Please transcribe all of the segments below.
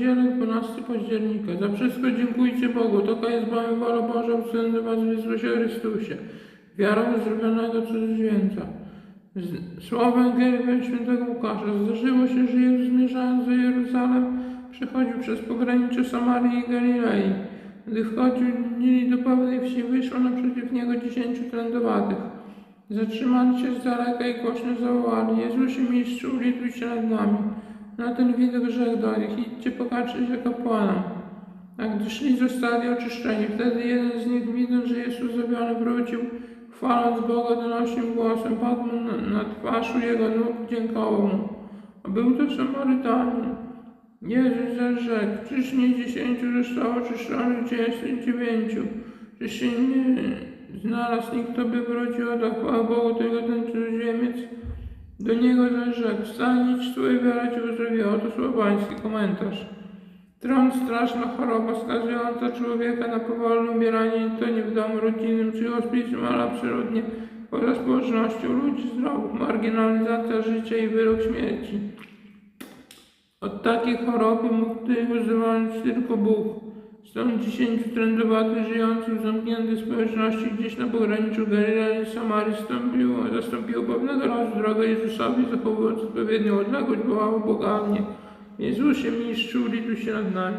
Niedzielę 12 października. Za wszystko dziękujcie Bogu. Taka jest Wam wola Boża Synu Was w Jezusie Chrystusie. Wiarą zrobionego cudzoziemca. Słowa Ewangelii Świętego Łukasza. Zdarzyło się, że Jezus zmierzając do Jeruzalem przechodził przez pogranicze Samarii i Galilei. Gdy wchodził dni do pewnej wsi, wyszło naprzeciw niego dziesięciu trędowatych. Zatrzymali się z daleka i głośno zawołali: Jezusie Mistrzu, ulituj się nad nami. Na ten widok rzekł do nich: Idźcie pokażcie się kapłanom. A gdy szli, zostali oczyszczeni. Wtedy jeden z nich, widząc, że jest uzdrowiony, wrócił, chwaląc Boga donośnym głosem, padł na, na twarz u jego nóg, dziękował mu. A był to Samarytanin. Jezus zaś rzekł, czyż nie dziesięciu zostało oczyszczonych, jest dziewięciu? Czyż się nie znalazł nikt, kto by wrócił do chwały Bogu, tylko ten cudzoziemiec? Do niego zaś rzekł, wstań, idź, twoja wiara cię uzdrowiła. Oto słowański komentarz. Tron straszna choroba skazująca człowieka na powolne umieranie i to nie w domu rodzinnym czy hospicjum, ale absolutnie poza społecznością ludzi zdrowych, marginalizacja życia i wyrok śmierci. Od takiej choroby mógł uzdrowić tylko Bóg. Stąd dziesięciu trędowatych żyjących w zamkniętej społeczności gdzieś na pograniczu Galilei i Samarii stąpiło, zastąpiło pewnego razu drogę Jezusowi, zachowując odpowiednią odległość, wołało boganie. Jezusie, mistrzu, ulituj się nad nami.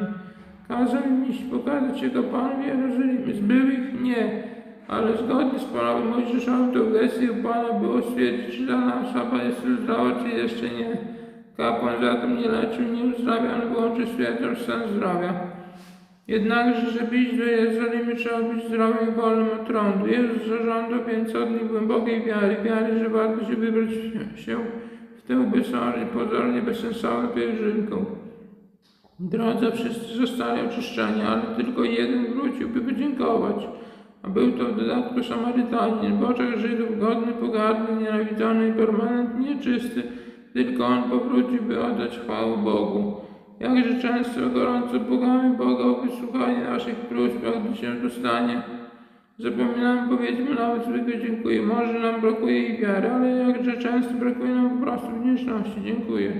Kazał im iść pokazać się go Panu w Jerozolimie. Zbył ich? Nie. Ale zgodnie z prawem Mojżeszowym to gestią Pana było stwierdzić, czy dana osoba jest zdrowa, czy jeszcze nie. Kapłan zatem nie leczył, nie uzdrawia, ale wyłącznie stwierdzał stan zdrowia. Jednakże, żeby iść do Jerozolimy, trzeba być zdrowym wolnym od trądu. Jezus zażądał więc od nich głębokiej wiary, wiary, że warto się wybrać się w tę pozornie bezsensowną pielgrzymkę. W drodze wszyscy zostali oczyszczeni, ale tylko jeden wrócił, by podziękować. A był to w dodatku Samarytanin, w oczach Żydów godny pogardy, nienawidzony i permanentnie czysty, tylko on powrócił, by oddać chwałę Bogu. Jakże często gorąco błagamy Boga o wysłuchanie naszych próśb, gdy się dostanie, zapominamy powiedzmy nawet zwykle dziękuję. Może nam brakuje i wiary, ale jakże często brakuje nam po prostu wdzięczności. Dziękuję.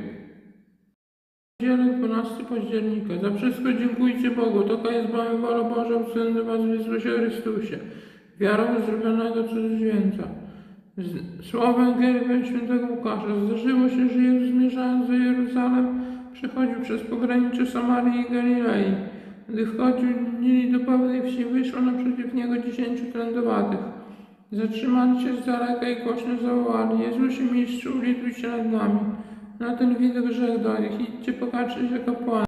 Niedzielę 12 października. Za wszystko dziękujcie Bogu. Taka jest Wam wola Boża w Synu Was w Jezusie Chrystusie. Wiarą zrobionego cudzoziemca. Słowa Ewangelii Świętego Łukasza. Zdarzyło się, że Jezus zmierzając do Jeruzalem przechodził przez pogranicze Samarii i Galilei. Gdy wchodził dni do pewnej wsi, wyszło naprzeciw niego dziesięciu trędowatych. Zatrzymali się z daleka i głośno zawołali: Jezusie Mistrzu, ulituj się nad nami. Na ten widok rzekł do nich: Idźcie pokażcie się kapłanom.